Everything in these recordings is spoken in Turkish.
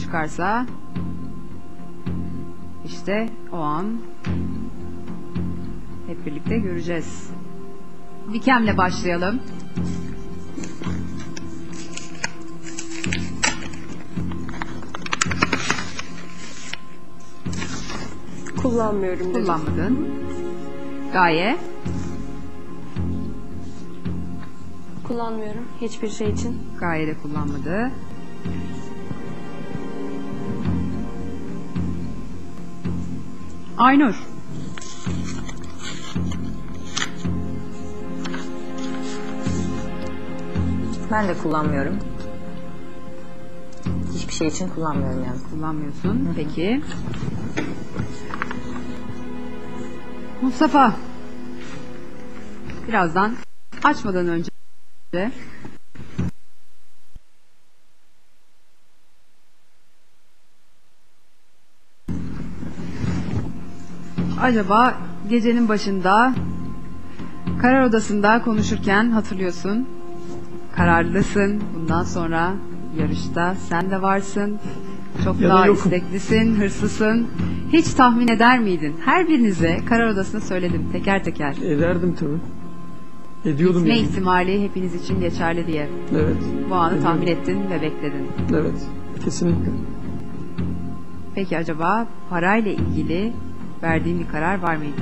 çıkarsa işte o an hep birlikte göreceğiz. Dikem'le başlayalım. Kullanmıyorum dedim. Kullanmadın. Gaye. Kullanmıyorum hiçbir şey için. Gaye de kullanmadı. Aynur. Ben de kullanmıyorum. Hiçbir şey için kullanmıyorum yani. Kullanmıyorsun. Peki. Mustafa. Birazdan açmadan önce Acaba gecenin başında karar odasında konuşurken hatırlıyorsun. Kararlısın. Bundan sonra yarışta sen de varsın. Çok Ya da daha yokum. isteklisin, hırslısın. Hiç tahmin eder miydin? Her birinize karar odasında söyledim teker teker. Ederdim tabii. Ediyordum Gitme yani. ihtimali hepiniz için geçerli diye. Evet. Bu anı Ediyordum. tahmin ettin ve bekledin. Evet. Kesinlikle. Peki acaba parayla ilgili verdiğin bir karar var mıydı?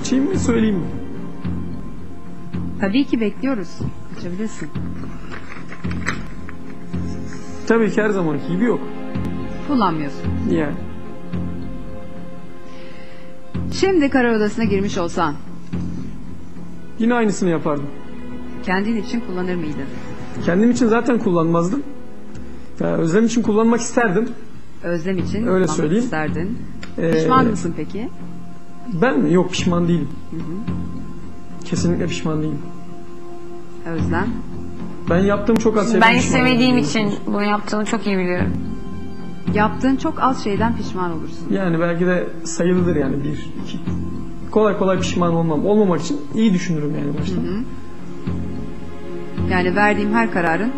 Açayım mı söyleyeyim mi? Tabii ki bekliyoruz. Açabilirsin. Tabii ki her zamanki gibi yok. Kullanmıyorsun. Yani. Şimdi karar odasına girmiş olsan Yine aynısını yapardım. kendin için kullanır mıydın? Kendim için zaten kullanmazdım. Ya, özlem için kullanmak isterdim. Özlem için Öyle kullanmak söyleyeyim. isterdin. Ee, Pişman mısın peki? Ben mi? Yok pişman değilim. Kesinlikle pişman değilim. Özlem. Ben yaptığım çok az şeyden Ben pişman istemediğim için bunu yaptığını çok iyi biliyorum. Yaptığın çok az şeyden pişman olursun. Yani belki de sayılıdır yani bir, iki. Kolay kolay pişman olmam. Olmamak için iyi düşünürüm yani başta. Yani verdiğim her kararın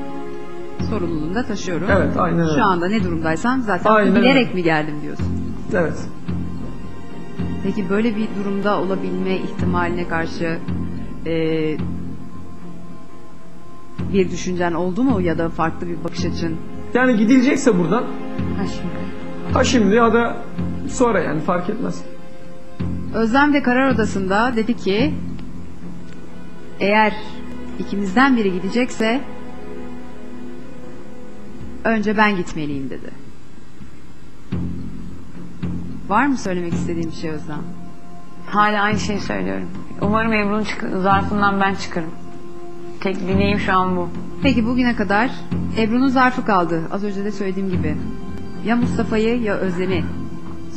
sorumluluğunu da taşıyorum. Evet aynen öyle. Şu anda ne durumdaysan zaten Aynen bilerek öyle. mi geldim diyorsun. Evet. Peki böyle bir durumda olabilme ihtimaline karşı eee, bir düşüncen oldu mu ya da farklı bir bakış açın? Yani gidilecekse buradan Ha şimdi. ha şimdi ya da sonra yani fark etmez. Özlem de karar odasında dedi ki eğer ikimizden biri gidecekse önce ben gitmeliyim dedi. Var mı söylemek istediğim bir şey Özlem? Hala aynı şeyi söylüyorum. Umarım Ebru'nun çık- zarfından ben çıkarım. Tek dileğim şu an bu. Peki bugüne kadar Ebru'nun zarfı kaldı. Az önce de söylediğim gibi. Ya Mustafa'yı ya Özlem'i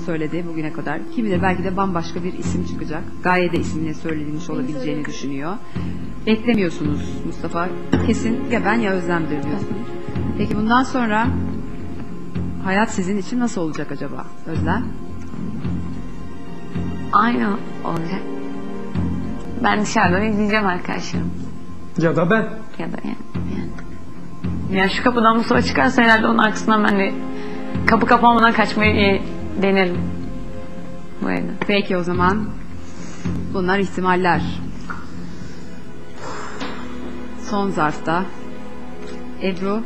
söyledi bugüne kadar. Kimi de belki de bambaşka bir isim çıkacak. Gaye de ismini söylenilmiş olabileceğini düşünüyor. Beklemiyorsunuz Mustafa. Kesin ya ben ya Özlem'dir diyorsun. Peki bundan sonra hayat sizin için nasıl olacak acaba Özlem? Aynı olacak. Ben dışarıdan izleyeceğim arkadaşlarım. Ya da ben. Ya da yani. yani. Yani şu kapıdan Mustafa çıkarsa herhalde onun arkasından ben de kapı kapanmadan kaçmayı e, denerim. Bu evde. Peki o zaman bunlar ihtimaller. Son zarfta Ebru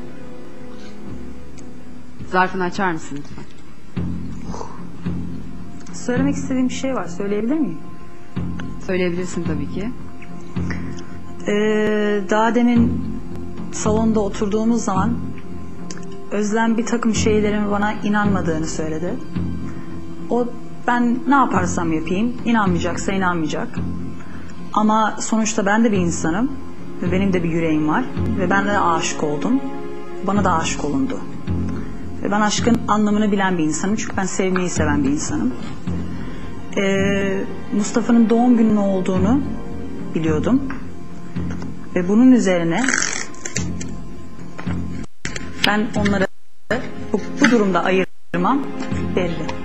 zarfını açar mısın lütfen? Söylemek istediğim bir şey var. Söyleyebilir miyim? Söyleyebilirsin tabii ki. Ee, daha demin salonda oturduğumuz zaman Özlem bir takım şeylerin bana inanmadığını söyledi. O ben ne yaparsam yapayım inanmayacaksa inanmayacak. Ama sonuçta ben de bir insanım ve benim de bir yüreğim var ve ben de aşık oldum. Bana da aşık olundu. Ve ben aşkın anlamını bilen bir insanım çünkü ben sevmeyi seven bir insanım. Ee, Mustafa'nın doğum günü olduğunu biliyordum. Ve bunun üzerine ben onları bu, bu durumda ayırmam belli.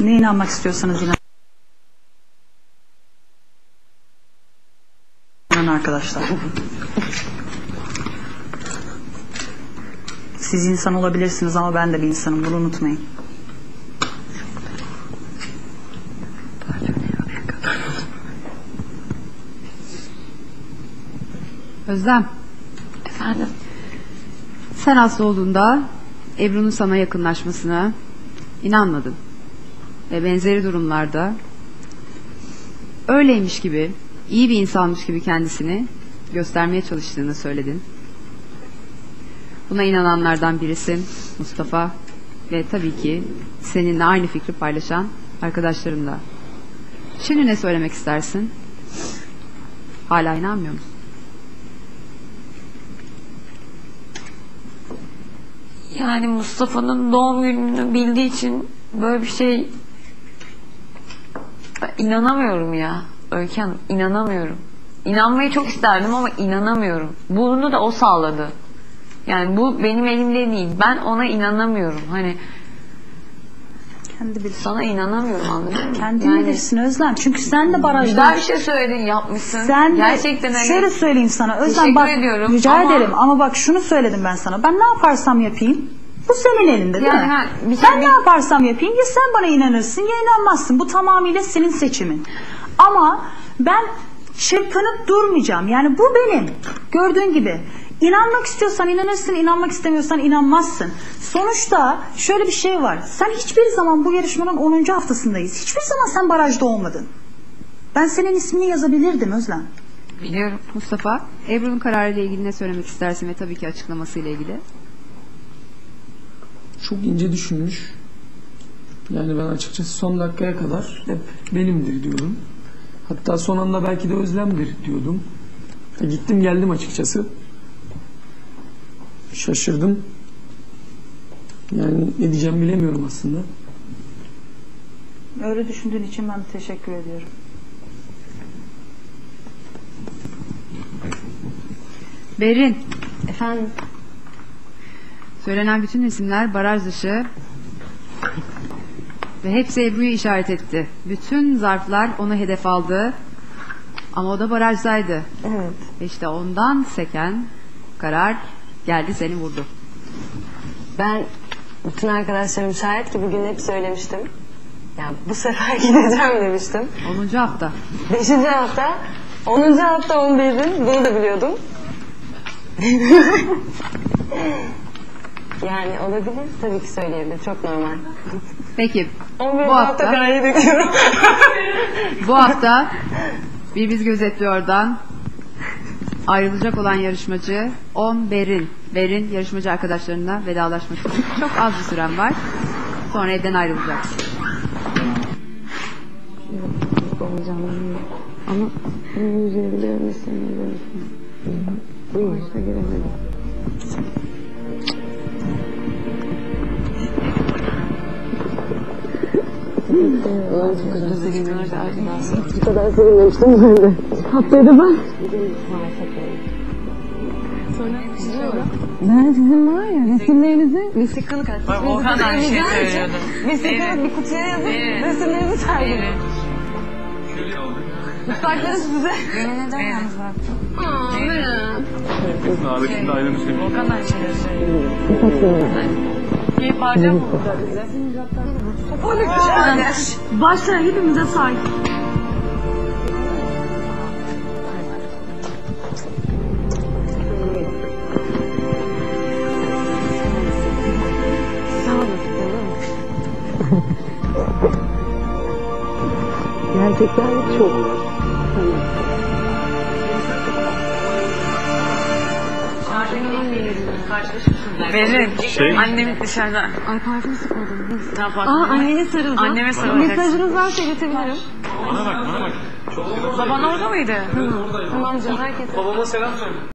Ne inanmak istiyorsanız inan. İnanın arkadaşlar. Siz insan olabilirsiniz ama ben de bir insanım. Bunu unutmayın. Özlem. Efendim. Sen hasta olduğunda Ebru'nun sana yakınlaşmasına inanmadın. Ve benzeri durumlarda öyleymiş gibi, iyi bir insanmış gibi kendisini göstermeye çalıştığını söyledin. Buna inananlardan birisin Mustafa ve tabii ki seninle aynı fikri paylaşan arkadaşların da. Şimdi ne söylemek istersin? Hala inanmıyor musun? Yani Mustafa'nın doğum gününü bildiği için böyle bir şey inanamıyorum ya. Öykü Hanım inanamıyorum. İnanmayı çok isterdim ama inanamıyorum. Bunu da o sağladı. Yani bu benim elimde değil. Ben ona inanamıyorum. Hani Kendi bilirsin. sana inanamıyorum anladın mı? Kendin Yani bilirsin Özlem. Çünkü sen de barajda. Güzel bir şey söyledin yapmışsın. Sen de- Gerçekten hani şöyle söyleyeyim sana Özlem Teşekkür bak ediyorum rica ama- ederim ama bak şunu söyledim ben sana ben ne yaparsam yapayım bu senin elinde değil Yani mi? ha, bir ben şey- ne yaparsam yapayım ya sen bana inanırsın ya inanmazsın bu tamamıyla senin seçimin ama ben çırpınıp durmayacağım yani bu benim gördüğün gibi İnanmak istiyorsan inanırsın, inanmak istemiyorsan inanmazsın. Sonuçta şöyle bir şey var. Sen hiçbir zaman bu yarışmanın 10. haftasındayız. Hiçbir zaman sen barajda olmadın. Ben senin ismini yazabilirdim Özlem. biliyorum. Mustafa, Ebru'nun kararıyla ilgili ne söylemek istersin ve tabii ki açıklamasıyla ilgili. Çok ince düşünmüş. Yani ben açıkçası son dakikaya kadar hep benimdir diyordum. Hatta son anda belki de özlemdir diyordum. E, gittim geldim açıkçası. Şaşırdım. Yani ne diyeceğimi bilemiyorum aslında. Öyle düşündüğün için ben teşekkür ediyorum. Berin, Efendim söylenen bütün isimler baraj dışı ve hepsi Ebru'yu işaret etti. Bütün zarflar onu hedef aldı ama o da barajdaydı. evet. Ve işte ondan seken karar geldi seni vurdu. Ben bütün arkadaşlarım şahit ki bugün hep söylemiştim. Ya bu sefer gideceğim demiştim. 10. hafta. Beşinci hafta, onuncu hafta on değildin. Bunu da biliyordum. yani olabilir. Tabii ki söyleyebilir. Çok normal. Peki 11. bu hafta bu hafta bir biz gözetliyordan ayrılacak olan yarışmacı 10 Berin. Berin yarışmacı arkadaşlarına vedalaşmak için çok az bir süren var. Sonra evden ayrılacak. Ama bunun üzerinde ölmesini Bu yaşta giremedim. Bu kadar sevinmemiştim ben de. Haftaydı ben. Ben sizin var ya resimlerinizi vesikalık atmışım. Volkan da aynı şeyi söylüyordu. Vesikalık bir kutuya yazıp resimlerinizi serdim. Mutfakları size. Aa, Meral. Davetinde ayrılmışım. Volkan da aynı şeyleri söylüyordu. Harcıyor mu burada bize? Başta hepimize sahip. Gerçekten çok. Berin. Şey- Annem dışarıda. Ay parfüm sıkmadım. Ne yapalım? Aa annene sarıldım. Anneme sarılacaksın. Mesajınız varsa iletebilirim. Bana bak bana bak. Baban orada mıydı? Tamam canım herkese. Babama selam söyle.